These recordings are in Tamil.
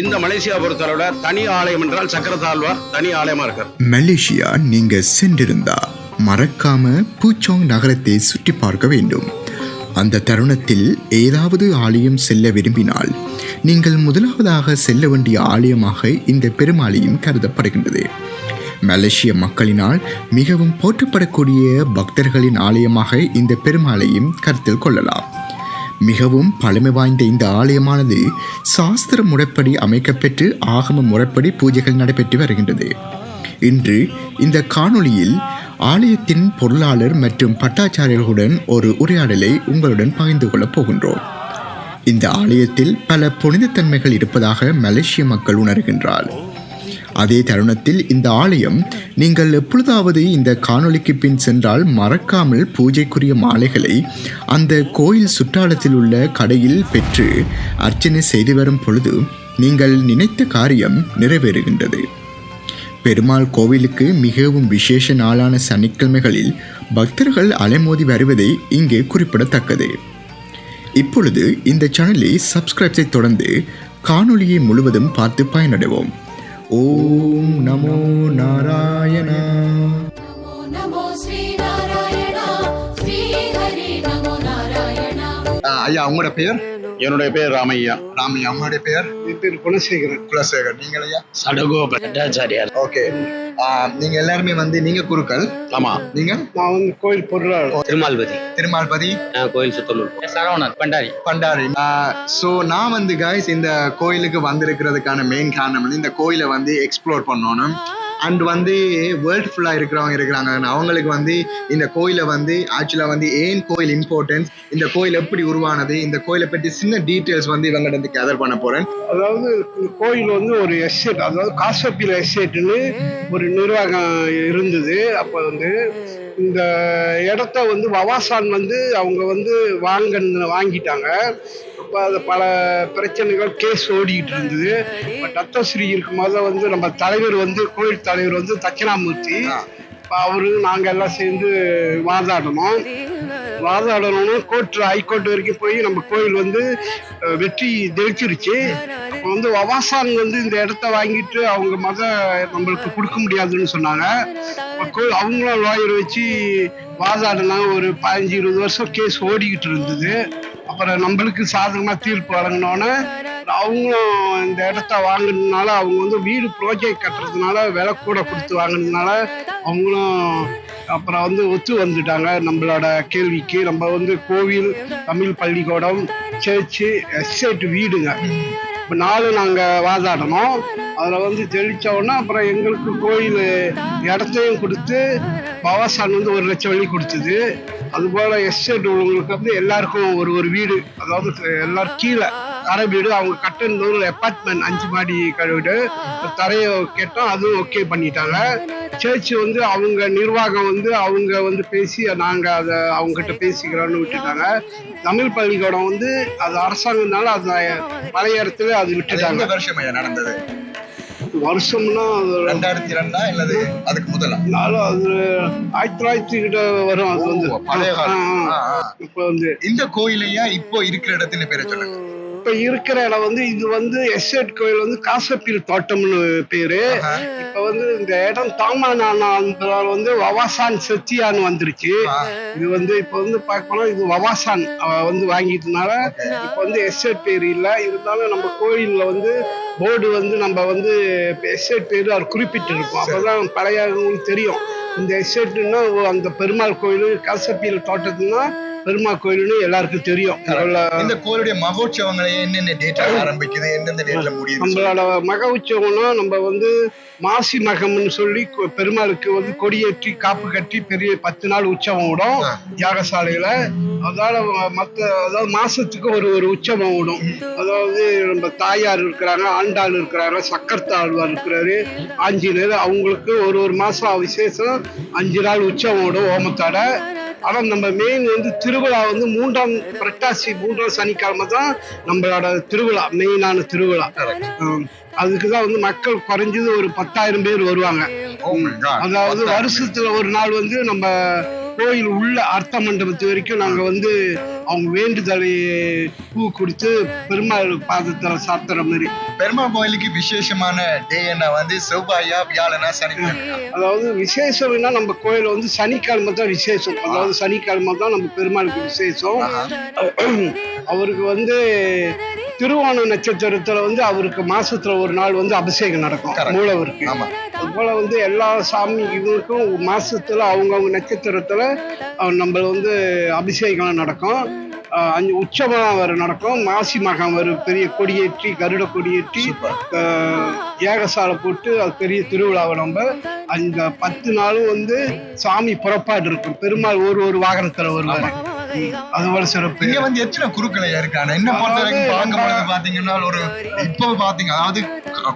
இந்த மலேசியா பொறுத்தளவுல தனி ஆலயம் என்றால் சக்கரத்தாழ்வார் தனி ஆலயமா இருக்கார். மலேசியா நீங்க சென்றிருந்தா மறக்காம பூச்சோங் நகரத்தை சுற்றி பார்க்க வேண்டும். அந்த தருணத்தில் ஏதாவது ஆலயம் செல்ல விரும்பினால் நீங்கள் முதலாவதாக செல்ல வேண்டிய ஆலயமாக இந்த பெருமாளையும் கருதப்படுகின்றது. மலேசிய மக்களினால் மிகவும் போற்றப்படக்கூடிய பக்தர்களின் ஆலயமாக இந்த பெருமாளையும் கருத்தில் கொள்ளலாம். மிகவும் பழமை வாய்ந்த இந்த ஆலயமானது சாஸ்திர முறைப்படி அமைக்கப்பெற்று ஆகம முறைப்படி பூஜைகள் நடைபெற்று வருகின்றது. இன்று இந்த காணொளியில் ஆலயத்தின் பொருளாளர் மற்றும் பட்டாச்சாரியர்களுடன் ஒரு உரையாடலை உங்களுடன் பகிர்ந்து கொள்ளப் போகின்றோம். இந்த ஆலயத்தில் பல புனிதத்தன்மைகள் இருப்பதாக மலேசிய மக்கள் உணர்கின்றார் அதே தருணத்தில் இந்த ஆலயம் நீங்கள் எப்பொழுதாவது இந்த காணொளிக்கு பின் சென்றால் மறக்காமல் பூஜைக்குரிய மாலைகளை அந்த கோயில் சுற்றாலத்தில் உள்ள கடையில் பெற்று அர்ச்சனை செய்து வரும் பொழுது நீங்கள் நினைத்த காரியம் நிறைவேறுகின்றது. பெருமாள் கோவிலுக்கு மிகவும் விசேஷ நாளான சனிக்கிழமைகளில் பக்தர்கள் அலைமோதி வருவதை இங்கே குறிப்பிடத்தக்கது. இப்பொழுது இந்த சேனலை சப்ஸ்கிரைப் செய்து தொடர்ந்து காணொளியை முழுவதும் பார்த்து பயனடைவோம். ஓம் நமோ நாராயணா नमो नमो श्रीनारायण श्रीहरि नमो नारायण ஐயா உங்களோட பெயர் என்னுடைய பேர் ராமையா ராமையா உங்களுடைய பெயர் திரு குலசேகரன் குலசேகர் நீங்கள் ஐயா சடகோப பட்டாச்சாரியார் ஓகே நீங்க எல்லாருமே வந்து நீங்க குருக்கள். ஆமா. நீங்க? நான் வந்து கோயில் பொருளாளர். திருமால்பதி. திருமால்பதி. கோயில் சுத்தலூர் சரவணன் பண்டாரி. பண்டாரி. ஸோ நான் வந்து காய்ஸ் இந்த கோயிலுக்கு வந்திருக்கிறதுக்கான மெயின் காரணம் வந்து இந்த கோயிலை வந்து எக்ஸ்ப்ளோர் பண்ணணும். அண்ட் வந்து வேர்ல்ட் ஃபுல்லாக இருக்கிறவங்க இருக்கிறாங்க. அவங்களுக்கு வந்து இந்த கோயிலை வந்து ஆக்சுவலாக வந்து ஏன் கோயில் இம்பார்ட்டன்ஸ் இந்த கோயில் எப்படி உருவானது? இந்த கோயிலை பற்றி சின்ன டீட்டெயில்ஸ் வந்து இவங்கள்ட்ட வந்து கேதர் பண்ண போகிறேன் அதாவது இந்த கோயில் வந்து ஒரு எஸ்டேட் அதாவது காசப்பியில் எஸ்டேட்னு ஒரு நிர்வாகம் இருந்தது. அப்போ வந்து இந்த இடத்த வந்து வவாசான் வந்து அவங்க வந்து வாங்க வாங்கிட்டாங்க. பல பிரச்சனைகள் கேஸ் ஓடிக்கிட்டு இருந்தது. இப்போ தத்தஸ்ரீ இருக்கும்போது வந்து நம்ம தலைவர் வந்து கோயில் தலைவர் வந்து தட்சிணாமூர்த்தி. இப்போ அவரு நாங்கள் எல்லாம் சேர்ந்து வாதாடணும். வாதாடணும்னு கோர்ட் ஹைகோர்ட் வரைக்கும் போய் நம்ம கோயில் வந்து வெற்றி ஜெயிச்சிருச்சு அப்போ வந்து வவாசான் வந்து இந்த இடத்த வாங்கிட்டு அவங்க மத நம்மளுக்கு கொடுக்க முடியாதுன்னு சொன்னாங்க. கோயில் அவங்களும் லாயர் வச்சு வாதாடினாங்க ஒரு பதினஞ்சு இருபது வருஷம் கேஸ் ஓடிக்கிட்டு இருந்தது. அப்புறம் நம்மளுக்கு சாதகமாக தீர்ப்பு வழங்கினோன்னே அவங்களும் இந்த இடத்த வாங்கினதுனால அவங்க வந்து வீடு ப்ராஜெக்ட் கட்டுறதுனால விலை கூட கொடுத்து வாங்கினதுனால அவங்களும் அப்புறம் வந்து ஒத்து வந்துட்டாங்க. நம்மளோட கேள்விக்கு நம்ம வந்து கோவில் தமிழ் பள்ளிக்கூடம் சர்ச்சு எஸ்டேட் வீடுங்க. இப்போ நாலு நாங்கள் வாதாடணும். அதில் வந்து ஜெயிச்ச அப்புறம் எங்களுக்கு கோயில் இடத்தையும் கொடுத்து பவாசான் வந்து ஒரு லட்சம் வழி கொடுத்தது. அதுபோல் எஸ்டேட் உள்ளவங்களுக்கு வந்து எல்லாருக்கும் ஒரு ஒரு வீடு. அதாவது எல்லாரும் கீழே தரை வீடு. அவங்க ஒரு அப்பார்ட்மெண்ட் அஞ்சு மாடி கழுவிடு தரையை கேட்டோம் அதுவும் ஓகே பண்ணிட்டாங்க. சர்ச் வந்து அவங்க நிர்வாகம் வந்து அவங்க வந்து பேசி நாங்கள் அதை அவங்ககிட்ட பேசிக்கிறோன்னு விட்டுட்டாங்க. தமிழ் பள்ளிக்கூடம் வந்து அது அரசாங்கம்னால அது பழைய இடத்துல அது விட்டுட்டாங்க. வருஷம் நடந்தது? வருஷம்னா ரெண்டாயிரத்தி ரெண்டா இல்லது அதுக்கு முதலா? நாளும் அது ஆயிரத்தி தொள்ளாயிரத்தி கிட்ட வரும் அது வந்து. பழைய காலம். இப்போ வந்து இந்த கோயிலையா இப்போ இருக்கிற இடத்துல பேரை சொல்லுங்க. இப்ப இருக்கிற இடம் வந்து இது வந்து எஸ்டேட் கோயில் வந்து காசப்பீல் தோட்டம்னு பேரு. இப்ப வந்து இந்த இடம் தாமானால வந்து வவாசான் செத்தியான்னு வந்துருச்சு. இது வந்து இப்ப வந்து பார்க்கணும் இது வவாசான் வந்து வாங்கிட்டனால இப்ப வந்து எஸ்டேட் பேர் இல்ல. இருந்தாலும் நம்ம கோயில்ல வந்து போர்டு வந்து நம்ம வந்து எஸ்டேட் பேர் அவர் குறிப்பிட்டு இருக்கும் அப்பதான் பழையவங்களுக்கு தெரியும். இந்த எஸ்டேட்னா அந்த பெருமாள் கோயில் காசப்பீல் தோட்டத்துனா பெருமாள் கோயில்னு எல்லாருக்கும் தெரியும். இந்த கோயிலுடைய மகோற்சவங்களை என்னென்ன டேட்ல ஆரம்பிக்குது? எந்தெந்த டேட்ல முடியுது நம்மளோட மக உற்சவம்னா நம்ம வந்து மாசி மகம்னு சொல்லி பெருமாளுக்கு வந்து கொடியேற்றி காப்பு கட்டி பெரிய பத்து நாள் உற்சவம் விடும். யாகசாலையில. அதால மற்ற அதாவது மாசத்துக்கு ஒரு ஒரு உற்சவம் விடும். அதாவது நம்ம தாயார் இருக்கிறாங்க ஆண்டாள் இருக்கிறாங்க சக்கரத்தாழ்வார் இருக்கிறாரு ஆஞ்சநேயர். அவங்களுக்கு ஒரு ஒரு மாசம் விசேஷம் அஞ்சு நாள் உற்சவம் விடும் ஓமத்தாட. ஆனா நம்ம மெயின் வந்து திருவிழா வந்து மூன்றாம் புரட்டாசி மூன்றாம் சனிக்கிழமை தான் நம்மளோட திருவிழா மெயினான திருவிழா. அதுக்கு தான் வந்து மக்கள் குறைஞ்சது ஒரு பத்தாயிரம் பேர் வருவாங்க Oh. அதாவது வருஷத்துல ஒரு நாள் வந்து நம்ம கோயில் உள்ள அர்த்த மண்டபத்து வரைக்கும் நாங்க வந்து அவங்க வேண்டுதலை பூ கொடுத்து பெருமாள் பாதத்துல சாத்துற மாதிரி. பெருமாள் கோயிலுக்கு விசேஷமான டே என்ன? வந்து செவ்வாயா வியாழனா சனிக்கிழமை அதாவது விசேஷம்னா நம்ம கோயில வந்து சனிக்கிழமை தான் விசேஷம். அதாவது சனிக்கிழமை தான் நம்ம பெருமாளுக்கு விசேஷம். அவருக்கு வந்து திருவோண நட்சத்திரத்துல வந்து அவருக்கு மாசத்துல ஒரு நாள் வந்து அபிஷேகம் நடக்கும். மூலவருக்கு. ஆமா. அது போல வந்து எல்லா சாமி இதுக்கும் மாசத்துல அவங்கவுங்க நட்சத்திரத்துல நம்ம வந்து அபிஷேகம் நடக்கும். அஞ்சு உற்சவம் வர நடக்கும். மாசி மகம் வரும் பெரிய கொடியேற்றி கருட கொடியேற்றி ஏகசாலை போட்டு அது பெரிய திருவிழாவை நம்ம அந்த பத்து நாளும் வந்து சாமி புறப்பாடு இருக்கும். பெருமாள் ஒரு ஒரு வாகனத்துல வருவாரு. அது சிறப்பு. இங்க வந்து எத்தனை குருக்களையா இருக்காங்க? என்ன பொறுத்த வரைக்கும் பாத்தீங்கன்னா ஒரு இப்ப பாத்தீங்க அதாவது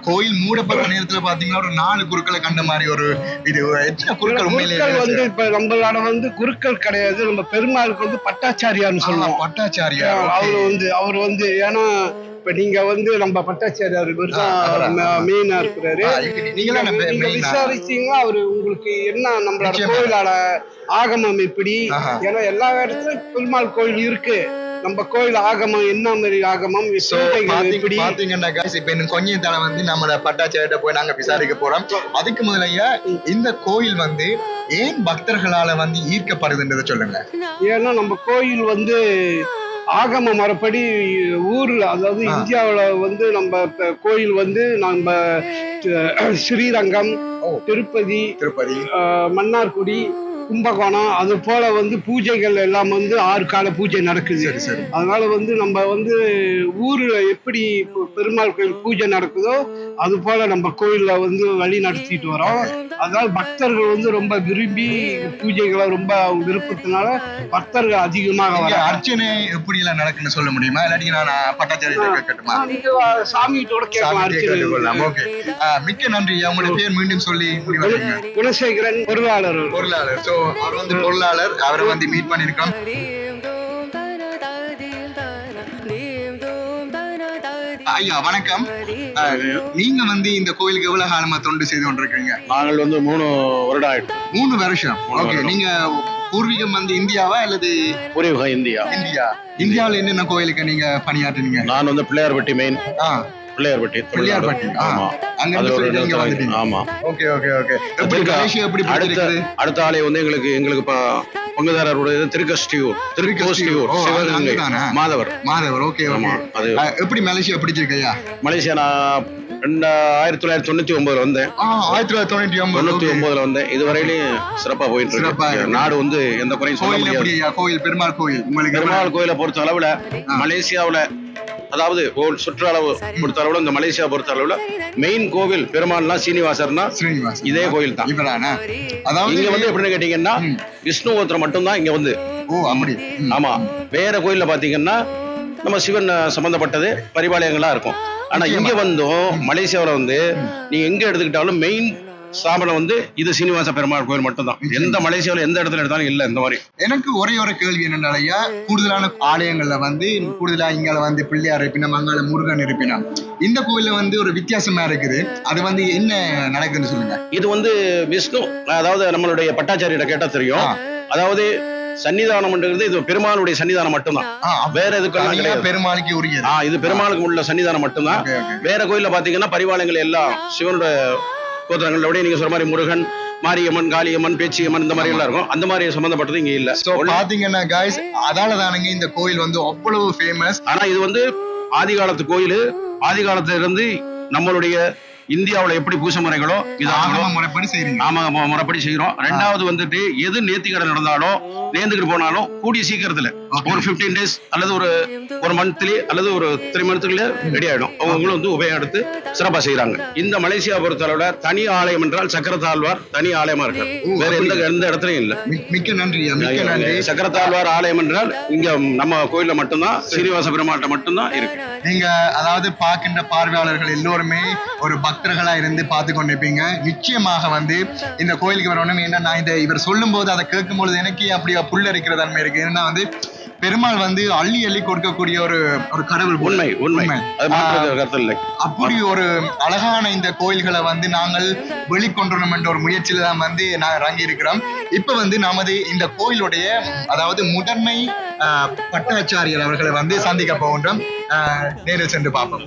கோயில் மூடப்பட்ட நேரத்துல பாத்தீங்கன்னா ஒரு நாலு குருக்களை கண்ட மாதிரி ஒரு இது. ஒரு எத்தனை குருக்கள் உண்மையிலேயே குருக்கள் வந்து இப்ப நம்மளோட வந்து குருக்கள் கிடையாது. நம்ம பெருமாளுக்கு வந்து பட்டாச்சாரியார்னு ஆமா, சொல்லுவோம். பட்டாச்சாரியா அவர் வந்து அவர் வந்து ஏன்னா இப்ப நீங்க வந்து நம்ம பட்டாச்சாரியார் இவர்? தான் மெயினா இருக்கிறாரு. நீங்க விசாரிச்சீங்கன்னா அவரு உங்களுக்கு என்ன நம்மளோட. கோயிலோட ஆகமம் எப்படி. ஏன்னா எல்லா இடத்துலயும் பெருமாள் கோயில் இருக்கு. நம்ம கோயில் ஆகமம் என்ன மாதிரி ஆகமம் பாத்தீங்கன்னா இப்ப இன்னும் கொஞ்ச தலை வந்து நம்ம பட்டாச்சாரிட்ட போய் நாங்க விசாரிக்க போறோம். அதுக்கு முதலையா இந்த கோயில் வந்து ஏன் பக்தர்களால வந்து ஈர்க்கப்படுதுன்றதை சொல்லுங்க. ஏன்னா நம்ம கோயில் வந்து ஆகம மரப்படி ஊர்ல அதாவது. இந்தியாவுல வந்து நம்ம கோயில் வந்து நம்ம ஸ்ரீரங்கம். திருப்பதி திருப்பதி மன்னார்குடி கும்பகோணம் அது போல வந்து பூஜைகள் எல்லாம் வந்து ஆறு கால பூஜை நடக்குது. அதனால வந்து நம்ம வந்து ஊர்ல எப்படி பெருமாள் கோயில் பூஜை நடக்குதோ அது போல நம்ம கோயில்ல வந்து வழி நடத்திட்டு வரோம். அதனால பக்தர்கள் வந்து ரொம்ப விரும்பி பூஜைகளை ரொம்ப விருப்பத்தினால பக்தர்கள் அதிகமாக வர அர்ச்சனை எப்படி எல்லாம் நடக்குன்னு சொல்ல முடியுமா? இல்லாட்டி நான் பட்டாச்சாரிட்ட கேட்கட்டுமா? நீங்க சாமிகிட்டோட கேட்கலாம். அர்ச்சனை. ஆ, மிக்க நன்றி. உங்களோட பேர் மீண்டும் சொல்லி குணசேகரன் பொருளாளர். பொருளாளர். சோ அவர் வந்து பொருளாளர். அவரை வந்து மீட் பண்ணிருக்கோம் ஐயா வணக்கம். நீங்க வந்து இந்த கோயிலுக்கு எவ்வளவு காலமா தொண்டு செய்து கொண்டிருக்கீங்க நாங்கள் வந்து மூணு வருடம் ஆயிட்டு. மூணு வருஷம். ஓகே. நீங்க பூர்வீகம் வந்து இந்தியாவா அல்லது பூர்வீகம் இந்தியா. இந்தியா? இந்தியாவுல என்னென்ன கோயிலுக்கு நீங்க பணியாற்றுனீங்க? நான் வந்து பிள்ளையார்பட்டி மெயின் பிள்ளையார்பட்டி பிள்ளையார்பட்டி, ஆ. ஆமா. Okay okay okay. எப்படி அடுத்த அடுத்த வந்து எங்களுக்கு எங்களுக்கு பங்குதாரருடைய திருக்கஷ்டியூர் திருக்கோஷ்டியூர் சிவகங்கை? மாதவர். மாதவர் ஓகே ஆமா அது எப்படி மலேசியா பிடிச்சிருக்கையா? மலேசியா நான் ரெண்டு ஆயிரத்தி தொள்ளாயிரத்தி தொண்ணூத்தி ஒன்பதுல வந்தேன். ஆயிரத்தி தொள்ளாயிரத்தி தொண்ணூற்றி ஒன்பது தொண்ணூத்தி. ஒன்பதுல வந்தேன். இதுவரையிலும் சிறப்பா போயிட்டு இருக்கு. நாடு வந்து எந்த குறையும் சொல்ல கோயில் முடியாது. எப்படியா? கோயில் பெருமாள் கோயில். பெருமாள் கோயிலை பொறுத்த அளவுல மலேசியாவுல அதாவது கோவில் சுற்றளவு பொறுத்த அளவுல இந்த மலேசியா பொறுத்த அளவுல மெயின் கோவில் பெருமாள்னா சீனிவாசர்னா ஸ்ரீனிவாஸ் இதே கோயில் தான் இவரானா அதாவது இங்க வந்து எப்படின்னு கேட்டீங்கன்னா. விஷ்ணு ஒருத்தர் மட்டும்தான் இங்க வந்து. ஓ அப்படி. ஆமா. வேற கோயில்ல பாத்தீங்கன்னா நம்ம சிவன் சம்பந்தப்பட்டது பரிபாலயங்களா இருக்கும். ஆனா இங்க வந்தும் மலேசியாவுல வந்து நீங்க எங்க எடுத்துக்கிட்டாலும் மெயின் ஸ்தாபனம் வந்து இது சீனிவாச பெருமாள் கோயில் மட்டும்தான். எந்த மலேசியாவுல எந்த இடத்துல எடுத்தாலும் இல்ல இந்த மாதிரி. எனக்கு ஒரே ஒரு கேள்வி என்னன்னாலயா கூடுதலான ஆலயங்கள்ல வந்து கூடுதலா இங்கால வந்து பிள்ளையார் இருப்பினா மங்கால முருகன் இருப்பினா இந்த கோயில்ல வந்து ஒரு வித்தியாசமா இருக்குது. அது வந்து என்ன நடக்குதுன்னு சொல்லுங்க. இது வந்து விஷ்ணு அதாவது நம்மளுடைய பட்டாச்சாரியிட கேட்டா தெரியும். அதாவது சன்னிதானம்ன்றது இது பெருமாளுடைய சன்னிதானம் மட்டும்தான். ஆ, வேற எதுக்கெல்லாம் கிடையாது. பெருமாளுக்கு உரியது. ஆ இது பெருமாளுக்கு உள்ள சன்னிதானம் மட்டும்தான். வேற கோயில்ல பாத்தீங்கன்னா பரிவாளங்கள் எல்லாம் சிவனுடைய கோத்திரங்களோட நீங்க சொல்ற மாதிரி முருகன் மாரியம்மன் காளியம்மன் பேச்சியம்மன் இந்த மாதிரி எல்லாம் இருக்கும். அந்த மாதிரி சம்பந்தப்பட்டது இங்க இல்ல. சோ பாத்தீங்கன்னா காய்ஸ் அதால தானுங்க இந்த கோயில் வந்து அவ்வளவு ஃபேமஸ் ஆனா இது வந்து ஆதி காலத்து கோயில். ஆதி காலத்துல இருந்து நம்மளுடைய இந்தியாவுல எப்படி பூசை முறைகளோ இது ஆகம முறைப்படி செய்றீங்க. நாம மு- முறைப்படி செய்யறோம் ரெண்டாவது வந்துட்டு எது நேர்த்திக்கடை நடந்தாலும் நேர்ந்துக்கிட்டு போனாலும் கூடிய சீக்கிரத்துல. ஒரு 15 டேஸ் அல்லது ஒரு ஒரு மந்த்லி அல்லது ஒரு த்ரீ மந்த்துக்குள்ள ரெடி ஆயிடும். அவங்களும் வந்து உபயம் எடுத்து சிறப்பா செய்யறாங்க இந்த மலேசியா பொறுத்தளவுல தனி ஆலயம் என்றால் சக்கரத்தாழ்வார் தனி ஆலயமா இருக்கு ஓ, வேற எந்த எந்த இடத்துலயும் இல்ல. மிக்- மிக்க நன்றி மிக்க நன்றி. சக்கரத்தாழ்வார் ஆலயம் என்றால் இங்க நம்ம கோயில்ல மட்டும்தான் சீனிவாச பெருமாள்கிட்ட மட்டும்தான் இருக்கு. நீங்க அதாவது பார்க்கின்ற பார்வையாளர்கள் எல்லோருமே ஒரு பக்தர்களா இருந்து பார்த்து கொண்டிருப்பீங்க நிச்சயமாக வந்து இந்த கோயிலுக்கு வரணும் ஏன்னா நான் இந்த இவர் சொல்லும் போது அதை கேட்கும் பொழுது எனக்கு அப்படியே புல்லரிக்கிற தன்மை இருக்கு. ஏன்னா வந்து பெருமாள் வந்து அள்ளி அள்ளி கொடுக்கக்கூடிய ஒரு ஒரு கடவுள் போல. உண்மை உண்மை. அப்படி ஒரு அழகான இந்த கோயில்களை வந்து நாங்கள் வெளிக்கொண்டணும் என்ற ஒரு முயற்சியில தான் வந்து நான் இறங்கி இருக்கிறோம் இப்ப வந்து நமது இந்த கோயிலுடைய அதாவது முதன்மை ஆஹ், பட்டாச்சாரியர் அவர்களை வந்து சந்திக்க போகின்றோம். நேரில் சென்று பார்ப்போம்.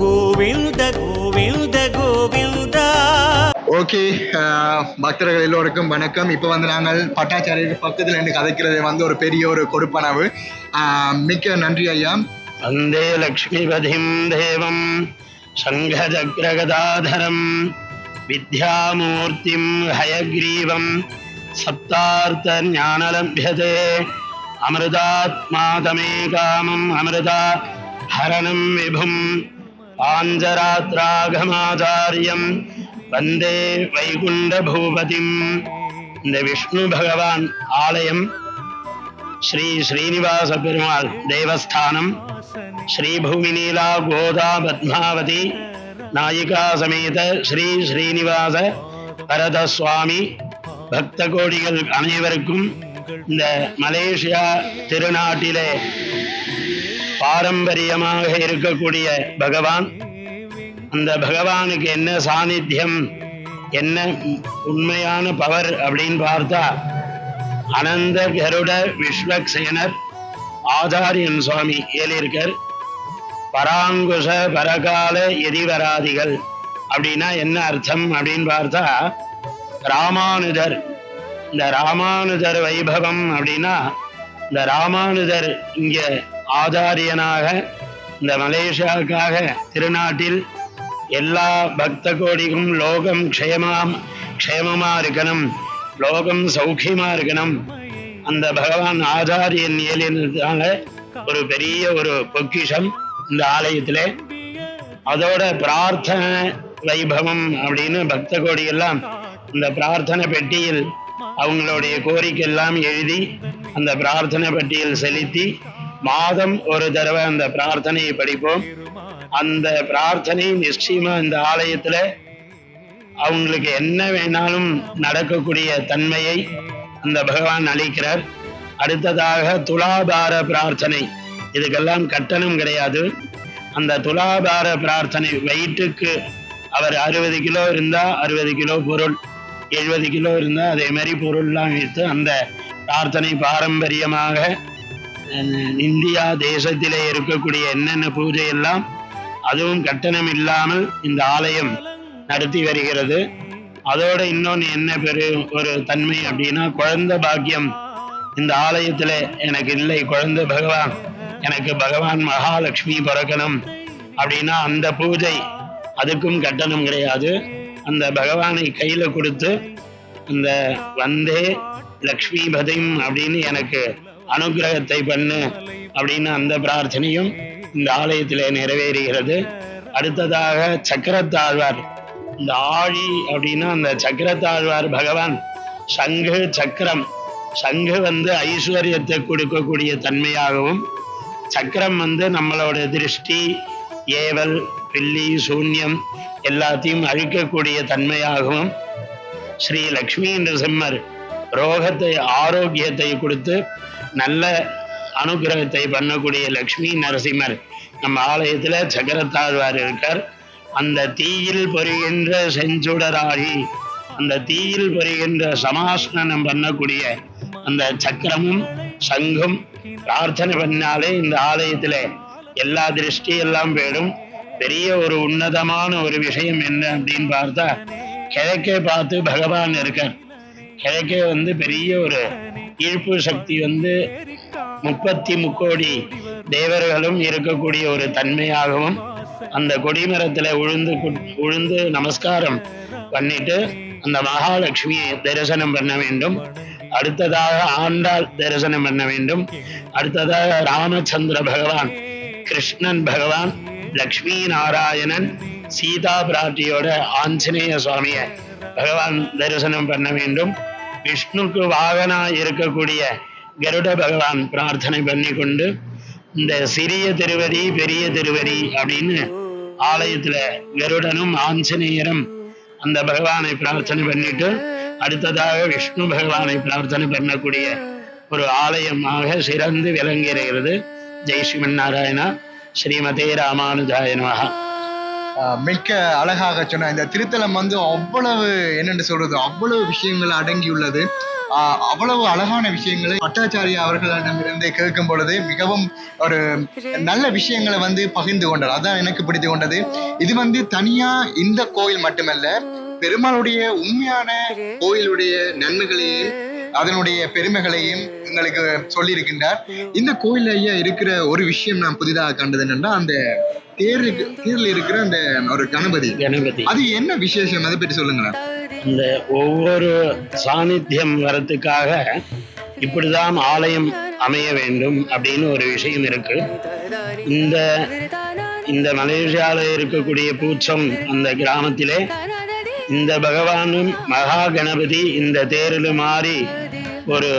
கோவிந்த கோவிந்த கோவிந்தா. ஓகே பக்தர்கள் எல்லோருக்கும் வணக்கம். இப்போ வந்து நாங்கள் பட்டாச்சாரியர் பக்கத்துல இருந்து கதைக்கிறது வந்து ஒரு பெரிய ஒரு கொடுப்பனவு. மிக்க நன்றி ஐயா. வந்தே லக்ஷ்மிபதிம் தேவம் சங்கஜக்ரகதாதரம் வித்யாமூர்த்திம் ஹயக்ரீவம் சப்தார்த்த ஞானலப்யதே அமிர்தாத்மா தமே காமம் அமிர்தா ஹரணம் விபும் பாஞ்சராத்ராகமாச்சாரியம். வந்தே வைகுண்ட பூபதிம் இந்த விஷ்ணு பகவான் ஆலயம் ஸ்ரீ ஸ்ரீனிவாச பெருமாள் தேவஸ்தானம் ஸ்ரீபூமி நீலா கோதா பத்மாவதி நாயிகா சமேத ஸ்ரீ ஸ்ரீனிவாச பரத சுவாமி பக்த கோடிகள் அனைவருக்கும் இந்த மலேசியா திருநாட்டிலே பாரம்பரியமாக இருக்கக்கூடிய பகவான். அந்த பகவானுக்கு என்ன சாநித்தியம் என்ன உண்மையான பவர் அப்படின்னு பார்த்தா அனந்த கருட விஸ்வக்சேனர் ஆதாரியன் சுவாமி ஏலிருக்கர் பராங்குஷ பரகால எதிவராதிகள் அப்படின்னா என்ன அர்த்தம் அப்படின்னு பார்த்தா ராமானுஜர் இந்த ராமானுஜர் வைபவம் அப்படின்னா இந்த ராமானுஜர் இங்கே ஆச்சாரியனாக இந்த மலேசியாவுக்காக திருநாட்டில் எல்லா பக்த கோடிக்கும் லோகம் க்ஷயமாம் க்ஷேமமாக இருக்கணும் லோகம் சௌக்கியமாக இருக்கணும். அந்த பகவான் ஆச்சாரியன் ஏலினதுனால ஒரு பெரிய ஒரு பொக்கிஷம் இந்த ஆலயத்திலே. அதோட பிரார்த்தனை வைபவம் அப்படின்னு பக்த கோடியெல்லாம் இந்த பிரார்த்தனை பெட்டியில் அவங்களுடைய கோரிக்கை எல்லாம் எழுதி அந்த பிரார்த்தனை பெட்டியில் செலுத்தி மாதம் ஒரு தடவை அந்த பிரார்த்தனையை படிப்போம். அந்த பிரார்த்தனை நிச்சயமா இந்த ஆலயத்துல அவங்களுக்கு என்ன வேணாலும் நடக்கக்கூடிய தன்மையை அந்த பகவான் அளிக்கிறார். அடுத்ததாக துலாபார பிரார்த்தனை. இதுக்கெல்லாம் கட்டணம் கிடையாது. அந்த துலாபார பிரார்த்தனை வயிற்றுக்கு அவர் அறுபது கிலோ இருந்தால் அறுபது கிலோ பொருள் எழுபது கிலோ இருந்தால் அதே மாதிரி பொருள்லாம் வைத்து அந்த பிரார்த்தனை பாரம்பரியமாக இந்தியா தேசத்திலே இருக்கக்கூடிய என்னென்ன பூஜை எல்லாம் அதுவும் கட்டணம் இல்லாமல் இந்த ஆலயம் நடத்தி வருகிறது. அதோட இன்னொன்று என்ன பெரு ஒரு தன்மை அப்படின்னா குழந்தை பாக்கியம் இந்த ஆலயத்தில் எனக்கு இல்லை. குழந்தை பகவான் எனக்கு பகவான் மகாலட்சுமி பிறக்கணும் அப்படின்னா அந்த பூஜை அதுக்கும் கட்டணம் கிடையாது. அந்த பகவானை கையில் கொடுத்து அந்த வந்தே லக்ஷ்மி பதையும் அப்படின்னு எனக்கு அனுகிரகத்தை பண்ணு அப்படின்னு அந்த பிரார்த்தனையும் இந்த ஆலயத்திலே நிறைவேறுகிறது. அடுத்ததாக சக்கரத்தாழ்வார். இந்த ஆழி அப்படின்னா அந்த சக்கரத்தாழ்வார் பகவான். சங்கு சக்கரம். சங்கு வந்து ஐஸ்வர்யத்தை கொடுக்கக்கூடிய தன்மையாகவும் சக்கரம் வந்து நம்மளோட திருஷ்டி ஏவல் பில்லி சூன்யம் எல்லாத்தையும் அழிக்கக்கூடிய தன்மையாகவும் ஸ்ரீ லக்ஷ்மி நரசிம்மர் ரோகத்தை ஆரோக்கியத்தை கொடுத்து நல்ல அனுகிரகத்தை பண்ணக்கூடிய லக்ஷ்மி நரசிம்மர். நம்ம ஆலயத்தில் சக்கரத்தாழ்வார் இருக்கார். அந்த தீயில் பொறுகின்ற செஞ்சுடராகி அந்த தீயில் பொரிகின்ற சமாஸ்னனம் பண்ணக்கூடிய அந்த சக்கரமும் சங்கும் பிரார்த்தனை பண்ணாலே இந்த ஆலயத்தில் எல்லா திருஷ்டி எல்லாம் போயிடும். பெரிய ஒரு உன்னதமான ஒரு விஷயம் என்ன அப்படின்னு பார்த்தா கிழக்கே பார்த்து பகவான் இருக்கார். கிழக்கே வந்து பெரிய ஒரு ஈர்ப்பு சக்தி வந்து முப்பத்தி முக்கோடி தேவர்களும் இருக்கக்கூடிய ஒரு தன்மையாகவும் அந்த கொடிமரத்துல உழுந்து உழுந்து நமஸ்காரம் பண்ணிட்டு அந்த மகாலட்சுமியை தரிசனம் பண்ண வேண்டும். அடுத்ததாக ஆண்டாள் தரிசனம் பண்ண வேண்டும். அடுத்ததாக ராமச்சந்திர பகவான் கிருஷ்ணன் பகவான் லக்ஷ்மி நாராயணன் சீதா பிராட்டியோட ஆஞ்சநேய சுவாமியை பகவான் தரிசனம் பண்ண வேண்டும். விஷ்ணுக்கு வாகனா இருக்கக்கூடிய கருட பகவான் பிரார்த்தனை பண்ணி கொண்டு இந்த சிறிய திருவதி பெரிய திருவதி அப்படின்னு ஆலயத்துல கருடனும் ஆஞ்சநேயரும் அந்த பகவானை பிரார்த்தனை பண்ணிட்டு அடுத்ததாக விஷ்ணு பகவானை பிரார்த்தனை பண்ணக்கூடிய ஒரு ஆலயமாக சிறந்து விளங்குகிறது. ஜெய் ஸ்ரீமன் நாராயணா. ஸ்ரீமதே ராமானுஜாய நமஹா. மிக்க அழகாக சொன்ன இந்த திருத்தலம் வந்து அவ்வளவு என்னென்னு சொல்றது அவ்வளவு விஷயங்கள் அடங்கியுள்ளது. ஆஹ் அவ்வளவு அழகான விஷயங்களை பட்டாச்சாரியா அவர்களிடமிருந்து கேட்கும் பொழுது மிகவும் ஒரு நல்ல விஷயங்களை வந்து பகிர்ந்து கொண்டார். அதான் எனக்கு பிடித்து கொண்டது. இது வந்து தனியா இந்த கோயில் மட்டுமல்ல பெருமாளுடைய உண்மையான கோயிலுடைய நன்மைகளையும் அதனுடைய பெருமைகளையும் எங்களுக்கு சொல்லியிருக்கின்றார். இந்த கோயில் ஐயா இருக்கிற ஒரு விஷயம் நான் புதிதாக கண்டது என்னன்னா அந்த தேருக்கு தேர்ல இருக்கிற அந்த ஒரு கணபதி. கணபதி. அது என்ன விசேஷம்? அதை பற்றி சொல்லுங்களேன். இந்த ஒவ்வொரு சாநித்தியம் வரத்துக்காக இப்படிதான் ஆலயம் அமைய வேண்டும் அப்படின்னு ஒரு விஷயம் இருக்கு. இந்த இந்த மலேசியால இருக்கக்கூடிய பூச்சம் அந்த கிராமத்திலே இந்த பகவானும் மகா கணபதி இந்த தேரில் மாறி ஒரு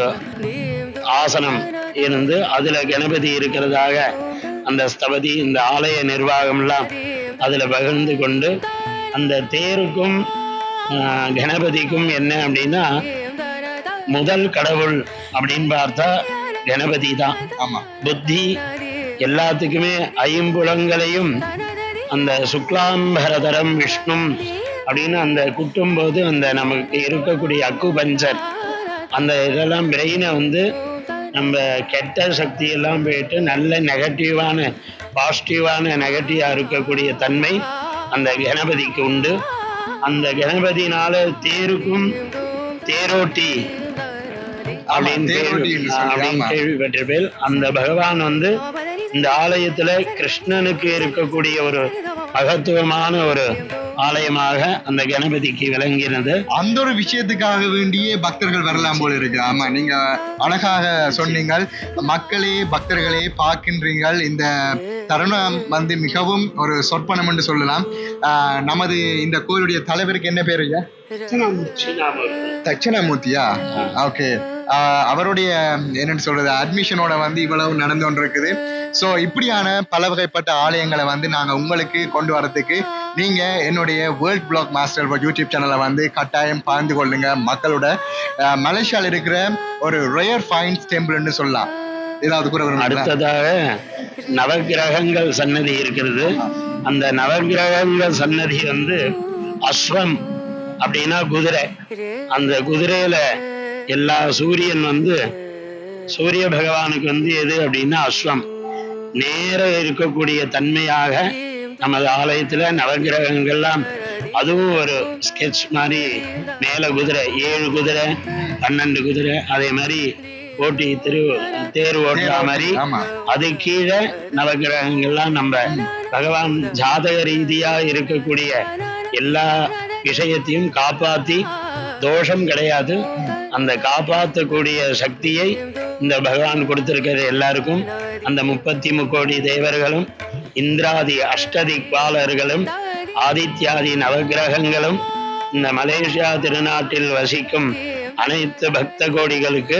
ஆசனம் இருந்து அதுல கணபதி இருக்கிறதாக அந்த ஸ்தபதி இந்த ஆலய நிர்வாகம்லாம் அதுல பகிர்ந்து கொண்டு அந்த தேருக்கும் கணபதிக்கும் என்ன அப்படின்னா முதல் கடவுள் அப்படின்னு பார்த்தா கணபதி தான். ஆமா. புத்தி எல்லாத்துக்குமே ஐம்புலங்களையும் அந்த சுக்லாம்பரதரம் விஷ்ணும் அப்படின்னு அந்த குட்டும்போது அந்த நமக்கு இருக்கக்கூடிய அக்கு பஞ்சர் அந்த இதெல்லாம் பிரெயினை வந்து நம்ம கெட்ட சக்தி எல்லாம் போயிட்டு நல்ல நெகட்டிவான பாசிட்டிவான நெகட்டிவாக இருக்கக்கூடிய தன்மை அந்த கணபதிக்கு உண்டு அந்த கணபதினால தேருக்கும் தேரோட்டி அப்படின்னு அப்படின்னு. கேள்விப்பட்டிருப்பேன் அந்த பகவான் வந்து இந்த ஆலயத்துல கிருஷ்ணனுக்கு இருக்கக்கூடிய ஒரு மகத்துவமான ஒரு ஆலயமாக அந்த கணபதிக்கு விளங்கினது அந்த ஒரு விஷயத்துக்காக வேண்டியே பக்தர்கள் வரலாம் போல இருக்கு. ஆமா நீங்க அழகாக சொன்னீங்கள். மக்களே பக்தர்களே பார்க்கின்றீங்கள் இந்த தருணம் வந்து மிகவும் ஒரு சொற்பனம் என்று சொல்லலாம். நமது இந்த கோயிலுடைய தலைவருக்கு என்ன பேரு ஐயா? தட்சிணாமூர்த்தியா? ஓகே. அவருடைய என்னன்னு சொல்றது அட்மிஷனோட வந்து இவ்வளவு நடந்து கொண்டிருக்குது. ஸோ இப்படியான பல வகைப்பட்ட ஆலயங்களை வந்து நாங்கள் உங்களுக்கு கொண்டு வரதுக்கு நீங்க என்னுடைய வேர்ல்ட் பிளாக் மாஸ்டர் யூடியூப் சேனலை வந்து கட்டாயம் பகிர்ந்து கொள்ளுங்க. மக்களோட மலேசியாவில் மலேசியால இருக்கிற ஒரு ரேர் ஃபைன்ஸ் டெம்பிள்னு சொல்லலாம். ஏதாவது கூட அடுத்ததாக நவக்கிரகங்கள் சன்னதி இருக்கிறது. அந்த நவக்கிரகங்கள் சன்னதி வந்து அஸ்வம் அப்படின்னா குதிரை. அந்த குதிரையில எல்லா சூரியன் வந்து சூரிய பகவானுக்கு வந்து எது அப்படின்னா அஸ்வம். நேர இருக்கக்கூடிய தன்மையாக நமது ஆலயத்துல நவக்கிரகங்கள்லாம் அதுவும் ஒரு ஸ்கெட்ச் மாதிரி மேல குதிரை ஏழு குதிரை பன்னெண்டு குதிரை அதே மாதிரி ஓட்டி திரு தேர் ஓட்டுற மாதிரி அது கீழே நவகிரகங்கள்லாம் நம்ம பகவான் ஜாதக ரீதியா இருக்கக்கூடிய எல்லா விஷயத்தையும் காப்பாத்தி தோஷம் கிடையாது. அந்த காப்பாற்றக்கூடிய சக்தியை இந்த பகவான் கொடுத்திருக்கிறது எல்லாருக்கும். அந்த முப்பத்தி முக்கோடி தேவர்களும் இந்திராதி அஷ்டதிக்பாலர்களும் ஆதித்யாதி நவகிரகங்களும் இந்த மலேசியா திருநாட்டில் வசிக்கும் அனைத்து பக்த கோடிகளுக்கு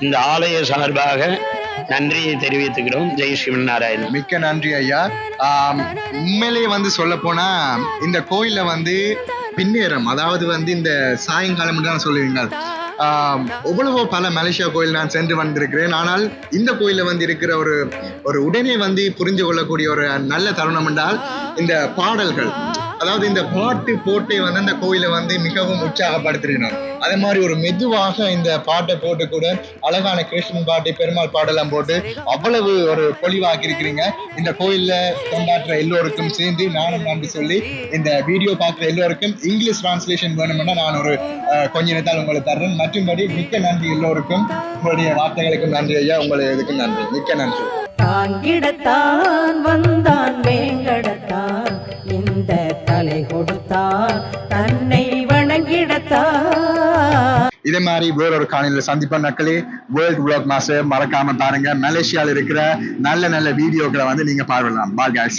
இந்த ஆலய சார்பாக நன்றியை தெரிவித்துக்கிறோம். ஜெய் சிவநாராயணன் நாராயணன் மிக்க நன்றி ஐயா. உண்மையிலேயே வந்து சொல்ல போனா இந்த கோயில வந்து பின்னேறம் அதாவது வந்து இந்த சாயங்காலம் தான் சொல்லுவீங்க. எவ்வளவோ பல மலேசியா கோயில் நான் சென்று வந்திருக்கிறேன். ஆனால் இந்த கோயிலில் வந்து இருக்கிற ஒரு ஒரு உடனே வந்து புரிந்து கொள்ளக்கூடிய ஒரு நல்ல தருணம் என்றால் இந்த பாடல்கள். அதாவது இந்த பாட்டு போட்டே வந்து அந்த கோயிலை வந்து மிகவும் உற்சாகப்படுத்தினார் அதே மாதிரி ஒரு மெதுவாக இந்த பாட்டை போட்டு கூட அழகான கிருஷ்ணன் பாட்டு பெருமாள் பாடெல்லாம் போட்டு அவ்வளவு ஒரு பொலிவாக்கி இருக்கிறீங்க. இந்த கோயில்ல கொண்டாடுற எல்லோருக்கும் சேர்ந்து நானும் நன்றி சொல்லி இந்த வீடியோ பார்க்குற எல்லோருக்கும் இங்கிலீஷ் டிரான்ஸ்லேஷன் வேணும்னா நான் ஒரு கொஞ்ச நேரத்தால் உங்களுக்கு தர்றேன். மற்றும்படி மிக்க நன்றி எல்லோருக்கும். உங்களுடைய வார்த்தைகளுக்கும் நன்றி ஐயா. உங்களுடைய இதுக்கும் நன்றி. மிக்க நன்றி. தாங்கிடத்தான் வந்தான் வேங்க இதே மாதிரி வேறொரு காணொலியில சந்திப்ப நக்களே வேர்ல்ட் பிளாக் மாஸ்டர் மறக்காம பாருங்க. மலேசியால இருக்கிற நல்ல நல்ல வீடியோக்களை வந்து நீங்க பார்க்கலாம். பாய் guys.